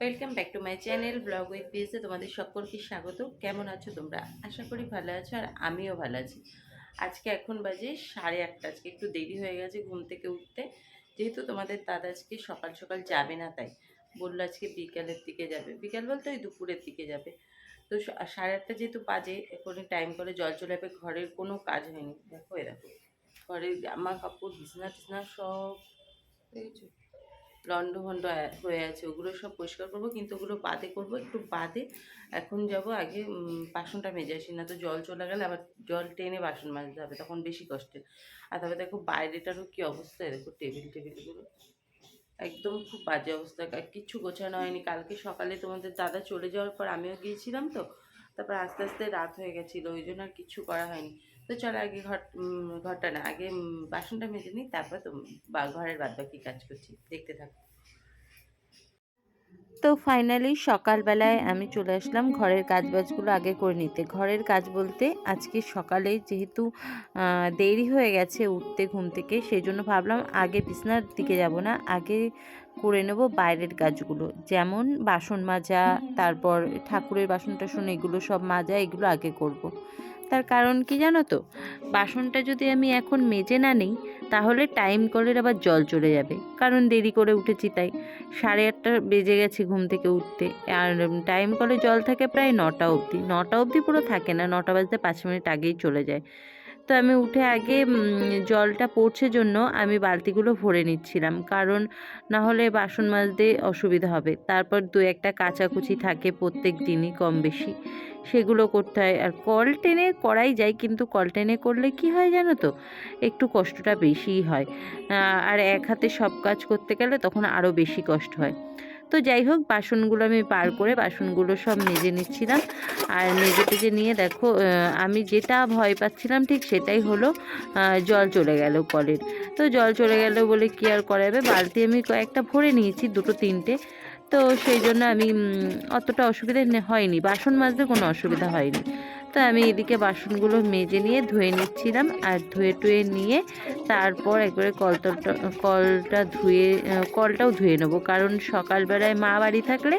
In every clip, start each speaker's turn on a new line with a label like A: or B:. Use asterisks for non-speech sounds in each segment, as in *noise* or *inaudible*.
A: Welcome back to my channel blog with পিএসে তোমাদের সকলকে স্বাগত। কেমন আছো তোমরা? আশা করি ভালো আছো আর আমিও ভালো আছি। আজকে এখন বাজে সাড়ে আটটা। আজকে একটু দেরি হয়ে গেছে ঘুম থেকে উঠতে। যেহেতু তোমাদের দাদা আজকে সকাল সকাল যাবে না, তাই বলল আজকে বিকালের দিকে যাবে। বিকাল বলতে ওই দুপুরের দিকে যাবে। তো সাড়ে আটটা যেহেতু বাজে এখন টাইম করে জল চলে যাবে। ঘরের কোনো কাজ হয়নি। দেখো এ দেখো। ঘরের জামা কাপড় বিছনা টিছনা সব দেখেছ লন্ড ভন্ড হয়ে আছে। ওগুলো সব পরিষ্কার করব, কিন্তু ওগুলো বাদে করব। একটু বাদে এখন যাব আগে বাসনটা মেজে আসি, না তো জল চলে গেলে আবার জল টেনে বাসন মাজতে হবে, তখন বেশি কষ্টে। আর তবে দেখো বাইরেটারও কি অবস্থা দেখো টেবিল টেবিলগুলো একদম খুব বাজে অবস্থা কিচ্ছু গোছানো হয়নি। কালকে সকালে তোমাদের দাদা চলে যাওয়ার পর আমিও গিয়েছিলাম তো, তারপর আস্তে আস্তে রাত হয়ে গেছিল, ওই জন্য আর কিছু করা হয়নি। তো চলো আগে ঘর ঘরটা না, আগে বাসনটা মেজে নিই, তারপর তো ঘরের বাদ বাকি কাজ করছি। দেখতে থাকো। তো ফাইনালি সকালবেলায় আমি চলে আসলাম ঘরের কাজবাজগুলো আগে করে নিতে। ঘরের কাজ বলতে আজকে সকালে যেহেতু দেরি হয়ে গেছে উঠতে ঘুম থেকে সেই জন্য ভাবলাম আগে বিছনার দিকে যাব না, আগে করে নেব বাইরের কাজগুলো। যেমন বাসন মাজা, তারপর ঠাকুরের বাসন টাসন এগুলো সব মাজা, এগুলো আগে করব। তার কারণ কি জানো তো? বাসনটা যদি আমি এখন মেজে না নিই, তাহলে টাইম কলের আবার জল চলে যাবে। কারণ দেরি করে উঠেছি তাই। সাড়ে আটটা বেজে গেছে ঘুম থেকে উঠতে। আর টাইম কলে জল থাকে প্রায় নটা অবধি। নটা অবধি পুরো থাকে না, নটা বাজতে পাঁচ মিনিট আগেই চলে যায়। তো আমি উঠে আগে জলটা পড়ছে জন্য আমি বালতিগুলো ভরে নিচ্ছিলাম। কারণ না হলে বাসন মাজতে অসুবিধা হবে। তারপর দু একটা কাচাকুচি থাকে প্রত্যেক দিনই কম বেশি। সেগুলো করতে হয়। আর কল টেনে করাই যায়, কিন্তু কল টেনে করলে কি হয় জানো তো? একটু কষ্টটা বেশিই হয়। আর এক হাতে সব কাজ করতে গেলে তখন আরও বেশি কষ্ট হয়। তো যাই হোক, বাসনগুলো আমি পার করে বাসনগুলো সব মেজে নিচ্ছিলাম। আর মেজে টেজে নিয়ে দেখো আমি যেটা ভয় পাচ্ছিলাম ঠিক সেটাই হলো জল চলে গেল কলের। তো জল চলে গেল বলে কি আর করা যাবে বালতি আমি কয়েকটা ভরে নিয়েছি, দুটো তিনটে। তো সেই জন্য আমি অতটা অসুবিধা হয়নি। বাসন মাজতে কোনো অসুবিধা হয়নি। তো আমি এদিকে বাসনগুলো মেজে নিয়ে ধুয়ে নিচ্ছিলাম আর ধুয়ে টুয়ে নিয়ে তারপর একবারে কলটা কলটা ধুয়ে, কলটাও ধুয়ে নেব। কারণ সকালবেলায় মা বাড়ি থাকলে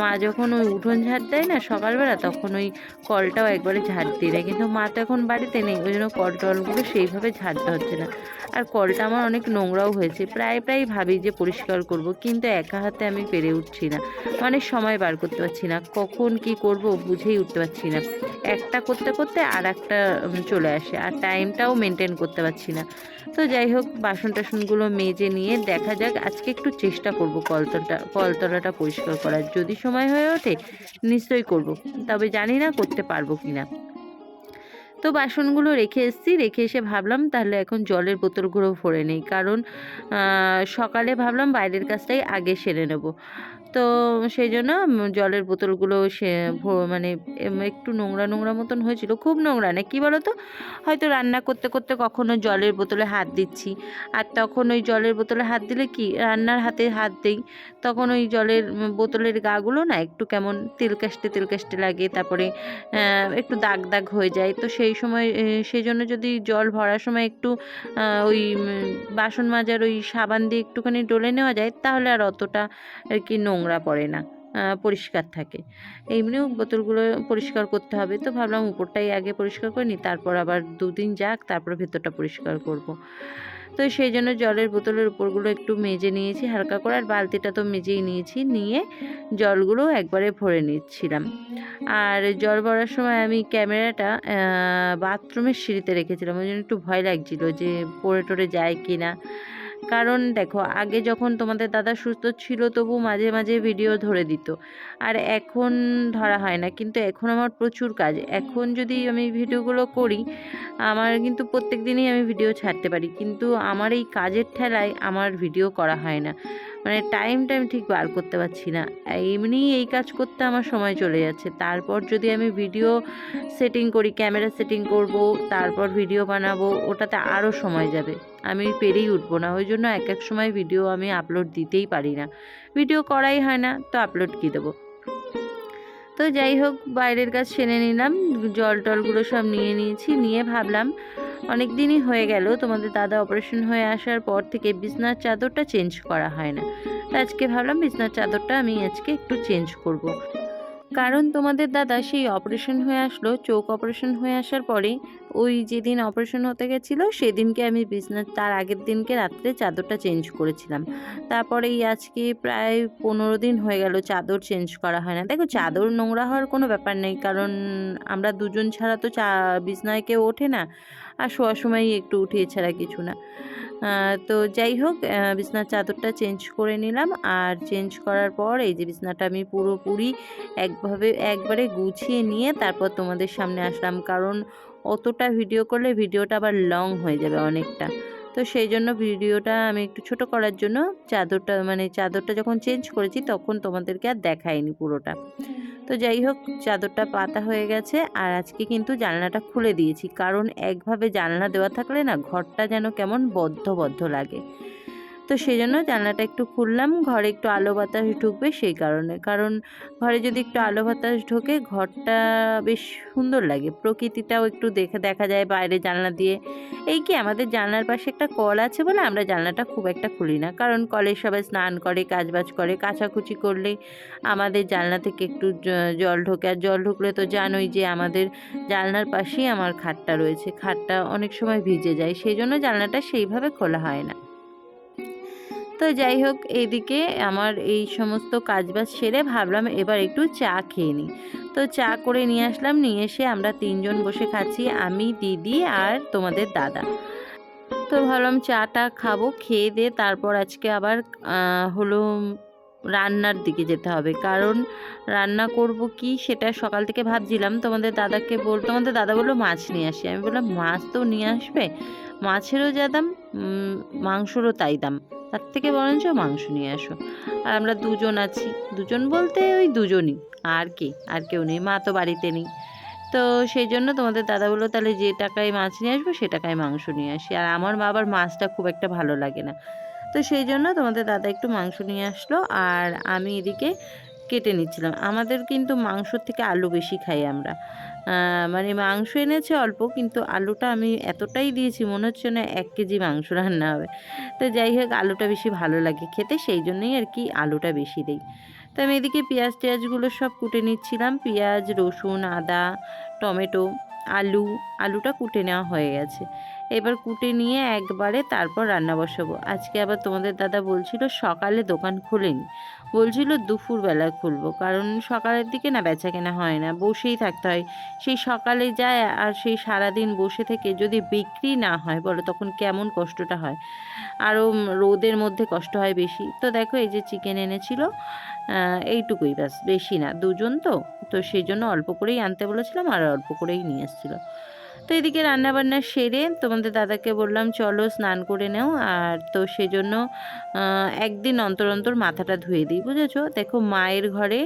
A: মা যখন ওই উঠোন ঝাড় দেয় না সকালবেলা, তখন ওই কলটাও একবারে ঝাড় দিয়ে দেয় কিন্তু মা তো এখন বাড়িতে নেই, ওই জন্য কল টলগুলো সেইভাবে ঝাড়তে হচ্ছে না। আর কলটা আমার অনেক নোংরাও হয়েছে, প্রায় প্রায় ভাবি যে পরিষ্কার করব, কিন্তু একা হাতে আমি পেরে উঠছি না। মানে সময় বার করতে পারছি না, কখন কি করব বুঝেই উঠতে পারছি না। একটা করতে করতে আর একটা চলে আসে। আর টাইমটাও মেনটেন করতে পারছি না। তো যাই হোক বাসন টাসনগুলো মেজে নিয়ে দেখা যাক, আজকে একটু চেষ্টা করব কলতলাটা কলতলাটা পরিষ্কার করার। যদি সময় হয়ে ওঠে, নিশ্চয়ই করব। তবে জানি না করতে পারব কি না তো বাসনগুলো রেখে এসেছি, রেখে এসে ভাবলাম তাহলে এখন জলের বোতলগুলো ভরে নেই। কারণ সকালে ভাবলাম বাইরের কাজটাই আগে সেরে নেব। তো সেই জন্য জলের বোতলগুলো সে ভো- মানে একটু নোংরা নোংরা মতন হয়েছিল। খুব নোংরা না। কী বলো তো হয়তো রান্না করতে করতে কখনো জলের বোতলে হাত দিচ্ছি। আর তখন ওই জলের বোতলে হাত দিলে কি? রান্নার হাতে হাত দেই। তখন ওই জলের বোতলের গাগুলো না একটু কেমন তেলকাষ্টে তেলকাষ্টে লাগে। তারপরে একটু দাগ দাগ হয়ে যায়। তো সেই সময় সেই জন্য যদি জল ভরার সময় একটু ওই বাসন মাজার ওই সাবান দিয়ে একটুখানি ডলে নেওয়া যায় তাহলে আর অতটা আর কি নোংরা পড়ে না পরিষ্কার থাকে। এমনিও বোতলগুলো পরিষ্কার করতে হবে, তো ভাবলাম উপরটাই আগে পরিষ্কার করে নিই, তারপর আবার দুদিন যাক, তারপর ভেতরটা পরিষ্কার করব। তো সেই জন্য জলের বোতলের উপরগুলো একটু মেজে নিয়েছি হালকা করে, আর বালতিটা তো মেজেই নিয়েছি, নিয়ে জলগুলো একবারে ভরে নিচ্ছিলাম। আর জল ভরার সময় আমি ক্যামেরাটা বাথরুমের সিঁড়িতে রেখেছিলাম, ওই জন্য একটু ভয় লাগছিল যে পড়ে টরে যায় কি না কারণ দেখো, আগে যখন তোমাদের দাদা সুস্থ ছিল তবু মাঝে মাঝে ভিডিও ধরে দিত। আর এখন ধরা হয় না, কিন্তু এখন আমার প্রচুর কাজ। এখন যদি আমি ভিডিওগুলো করি, আমার কিন্তু প্রত্যেক দিনই আমি ভিডিও ছাড়তে পারি। কিন্তু আমার এই কাজের ঠেলায় আমার ভিডিও করা হয় না। মানে টাইমটা আমি ঠিক বার করতে পারছি না। এমনি এই কাজ করতে আমার সময় চলে যাচ্ছে। তারপর যদি আমি ভিডিও সেটিং করি ক্যামেরা সেটিং করব, তারপর ভিডিও বানাবো, ওটাতে আরও সময় যাবে। আমি পেরেই উঠবো না। ওই জন্য এক এক সময় ভিডিও আমি আপলোড দিতেই পারি না। ভিডিও করাই হয় না, তো আপলোড কী দেবো? তো যাই হোক, বাইরের কাজ সেরে নিলাম। জল টলগুলো সব নিয়ে নিয়েছি। নিয়ে ভাবলাম অনেক দিনই হয়ে গেল, তোমাদের দাদা অপারেশন হয়ে আসার পর থেকে বিছনার চাদরটা চেঞ্জ করা হয় না আজকে ভাবলাম বিছনার চাদরটা আমি আজকে একটু চেঞ্জ করব। কারণ তোমাদের দাদা সেই অপারেশন হয়ে আসলো চোখ অপারেশন হয়ে আসার পরে ওই যেদিন অপারেশন হতে গেছিল সেদিনকে আমি বিছনার তার আগের দিনকে রাত্রে চাদরটা চেঞ্জ করেছিলাম। তারপরে এই আজকে প্রায় পনেরো দিন হয়ে গেল চাদর চেঞ্জ করা হয় না। দেখো চাদর নোংরা হওয়ার কোনো ব্যাপার নেই, কারণ আমরা দুজন ছাড়া তো চা বিছনায় কেউ ওঠে না, আর শোয়ার সময়ই একটু উঠি, এছাড়া কিছু না। তো যাই হোক বিছনার চাদরটা চেঞ্জ করে নিলাম। আর চেঞ্জ করার পর এই যে বিছনাটা আমি পুরোপুরি একভাবে, একবারে গুছিয়ে নিয়ে তারপর তোমাদের সামনে আসলাম। কারণ অতটা ভিডিও করলে ভিডিওটা আবার লং হয়ে যাবে অনেকটা। তো সেই জন্য ভিডিওটা আমি একটু ছোট করার জন্য চাদরটা মানে চাদরটা যখন চেঞ্জ করেছি তখন তোমাদেরকে আর দেখাইনি পুরোটা। তো যাই হোক, চাদরটা পাতা হয়ে গেছে আর আজকে কিন্তু জানলাটা খুলে দিয়েছি। কারণ একভাবে জানলা দেওয়া থাকলে না ঘরটা যেন কেমন বদ্ধ বদ্ধ লাগে। তো সেই জন্য জানলাটা একটু খুললাম। ঘরে একটু আলো বাতাস ঢুকবে সেই কারণে। কারণ ঘরে যদি একটু আলো বাতাস ঢোকে, ঘরটা বেশ সুন্দর লাগে। প্রকৃতিটাও একটু দেখে, দেখা যায় বাইরে জানলা দিয়ে। এই কি আমাদের জানলার পাশে একটা কল আছে বলে আমরা জানলাটা খুব একটা খুলি না। কারণ কলে সবাই স্নান করে, কাজবাজ করে কাচাকুচি করলে আমাদের জানলা থেকে একটু জল ঢোকে। আর জল ঢুকলে তো জানোই যে আমাদের জানলার পাশেই আমার খাটটা রয়েছে। খাটটা অনেক সময় ভিজে যায়। সেই জন্য জানলাটা সেইভাবে খোলা হয় না। তো যাই হোক, এইদিকে আমার এই সমস্ত কাজবাজ সেরে ভাবলাম এবার একটু চা খেয়ে নিই। তো চা করে নিয়ে আসলাম, নিয়ে এসে আমরা তিনজন বসে খাচ্ছি, আমি, দিদি আর তোমাদের দাদা। তো ভাবলাম চাটা খাব, খেয়ে দিয়ে তারপর আজকে আবার হলো রান্নার দিকে যেতে হবে। কারণ রান্না করব কি সেটা সকাল থেকে ভাবছিলাম, তোমাদের দাদাকে বল, তোমাদের দাদা বলল মাছ নিয়ে আসি। আমি বললাম, মাছ তো নিয়ে আসবে? মাছেরও যা দাম মাংসরও তাই দাম। তার থেকে বরঞ্চ মাংস নিয়ে আসো। আর আমরা দুজন আছি। দুজন বলতে ওই দুজনই। আর কি? আর কেউ নেই। মা তো বাড়িতে নেই। তো সেই জন্য তোমাদের দাদা বলল, তাহলে যে টাকায় মাছ নিয়ে আসব, সে টাকায় মাংস নিয়ে আসি। আর আমার মা আবার মাছটা খুব একটা ভালো লাগে না। তো সেই জন্য তোমাদের দাদা একটু মাংস নিয়ে আসলো। আর আমি এদিকে কেটে নিচ্ছিলাম। আমাদের কিন্তু মাংসর থেকে আলু বেশি খাই আমরা। মানে মাংস এনেছে অল্প, কিন্তু আলুটা আমি এতটাই দিয়েছি, মনে হচ্ছে না এক কেজি মাংস রান্না হবে। তো যাই হোক, আলুটা বেশি ভালো লাগে খেতে, সেই জন্যই আর কি আলুটা বেশি দিই। তো আমি এদিকে পেঁয়াজ টেয়াজগুলো সব কুটে নিচ্ছিলাম। পেঁয়াজ, রসুন, আদা, টমেটো আলু, আলুটা কুটে নেওয়া হয়ে গেছে। এবার কুটে নিয়ে একবারে তারপর রান্না বসাবো। আজকে আবার তোমাদের দাদা বলছিল সকালে দোকান খোলেনি। বলছিল দুপুরবেলা খুলবো। কারণ সকালের দিকে না বেচা কেনা হয় না, বসেই থাকতে হয়। সেই সকালে যায় আর সেই সারাদিন বসে থেকে যদি বিক্রি না হয় বলো তখন কেমন কষ্টটা হয়? আরও রোদের মধ্যে কষ্ট হয় বেশি। তো দেখো এই যে চিকেন এনেছিল এইটুকুই ব্যাস, বেশি না, দুজন তো। তো সেই জন্য অল্প করেই আনতে বলেছিলাম আর অল্প করেই নিয়ে এসেছিল। তো এদিকে রান্নাবান্না সেরে তোমাদের দাদাকে বললাম, চলো স্নান করে নাও। আর তো সেজন্য একদিন অন্তর অন্তর মাথাটা ধুয়ে দিই, বুঝেছ? দেখো মায়ের ঘরে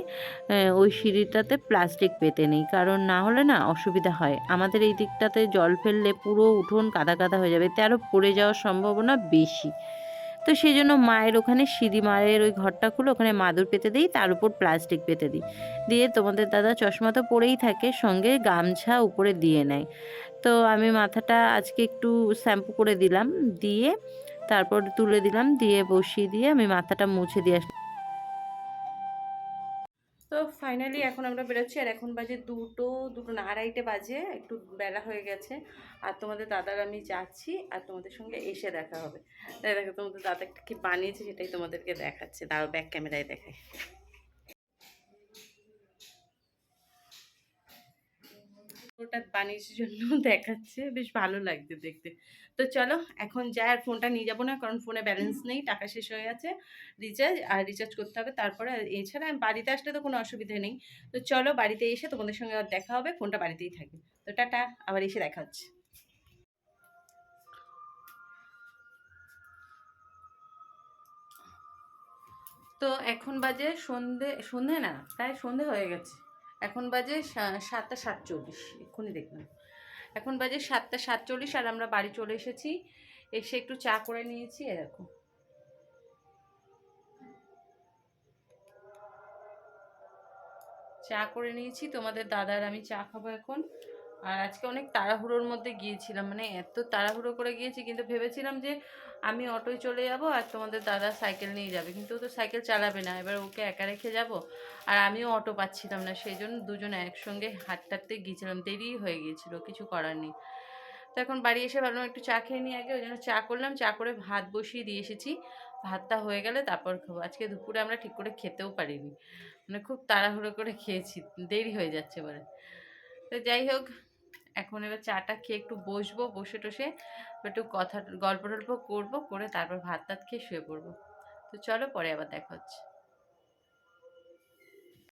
A: ওই সিঁড়িটাতে প্লাস্টিক পেতে নেই, কারণ না হলে না অসুবিধা হয়। আমাদের এই দিকটাতে জল ফেললে পুরো উঠোন কাদা কাদা হয়ে যাবে এতে আরও পড়ে যাওয়ার সম্ভাবনা বেশি। তো সেই জন্য মায়ের ওখানে সিঁড়ি মায়ের ওই ঘরটা খুলে ওখানে মাদুর পেতে দিই, তার উপর প্লাস্টিক পেতে দিই। দিয়ে তোমাদের দাদা চশমা তো পরেই থাকে, সঙ্গে গামছা উপরে দিয়ে নেয়। তো আমি মাথাটা আজকে একটু শ্যাম্পু করে দিলাম, দিয়ে তারপর তুলে দিলাম, দিয়ে বসিয়ে দিয়ে আমি মাথাটা মুছে দিয়ে আসলাম তো ফাইনালি এখন আমরা বেরোচ্ছি, আর এখন বাজে দুটো দুটো না, আড়াইটে বাজে, একটু বেলা হয়ে গেছে। আর তোমাদের দাদার আমি যাচ্ছি, আর তোমাদের সঙ্গে এসে দেখা হবে। দেখো তোমাদের দাদা একটা কি বানিয়েছে সেটাই তোমাদেরকে দেখাচ্ছে। দাও ব্যাক ক্যামেরায় দেখাই। ওটা বানিয়েছে জন্য *laughs* দেখাচ্ছে বেশ ভালো লাগছে দেখতে। তো চলো এখন যাই আর ফোনটা নিয়ে যাব না কারণ ফোনে ব্যালেন্স নেই টাকা শেষ হয়ে গেছে রিচার্জ আর রিচার্জ করতে হবে তারপরে এছাড়া আমি বাড়িতে আসলে তো কোনো অসুবিধা নেই। তো চলো বাড়িতে এসে তোমাদের সঙ্গে আর দেখা হবে ফোনটা বাড়িতেই থাকবে তো টাটা আবার এসে দেখা হচ্ছে। তো এখন বাজে সন্ধে সন্ধে না প্রায় সন্ধে হয়ে গেছে। এখন বাজে সাতটা সাতচল্লিশ, এক্ষুনি দেখলাম। এখন বাজে সাতটা সাতচল্লিশ আর আমরা বাড়ি চলে এসেছি। এসে একটু চা করে নিয়েছি এরকম চা করে নিয়েছি, তোমাদের দাদার আমি চা খাব এখন। আর আজকে অনেক তাড়াহুড়োর মধ্যে গিয়েছিলাম মানে এত তাড়াহুড়ো করে গিয়েছি, কিন্তু ভেবেছিলাম যে আমি অটোয় চলে যাব আর তোমাদের দাদা সাইকেল নিয়ে যাবে, কিন্তু ও তো সাইকেল চালাবে না, এবার ওকে একা রেখে যাব। আর আমিও অটো পাচ্ছিলাম না, সেই জন্য দুজনে একসঙ্গে হাঁটতে গিয়েছিলাম, দেরি হয়ে গিয়েছিল, কিছু করার নেই। তো এখন বাড়ি এসে ভাবলাম একটু চা খেয়ে নিয়ে আগে, ওই জন্য চা করলাম, চা করে ভাত বসিয়ে দিয়ে এসেছি। ভাতটা হয়ে গেলে তারপর খাব, আজকে দুপুরে আমরা ঠিক করে খেতেও পারিনি মানে খুব তাড়াহুড়ো করে খেয়েছি, দেরি হয়ে যাচ্ছে এবারে তো যাই হোক এখন এবার চাটা খেয়ে একটু বসবো, বসে টসে একটু কথা, গল্প টল্প করব, করে তারপর ভাত টাত খেয়ে শুয়ে পড়ব। তো চলো পরে আবার দেখা হচ্ছে।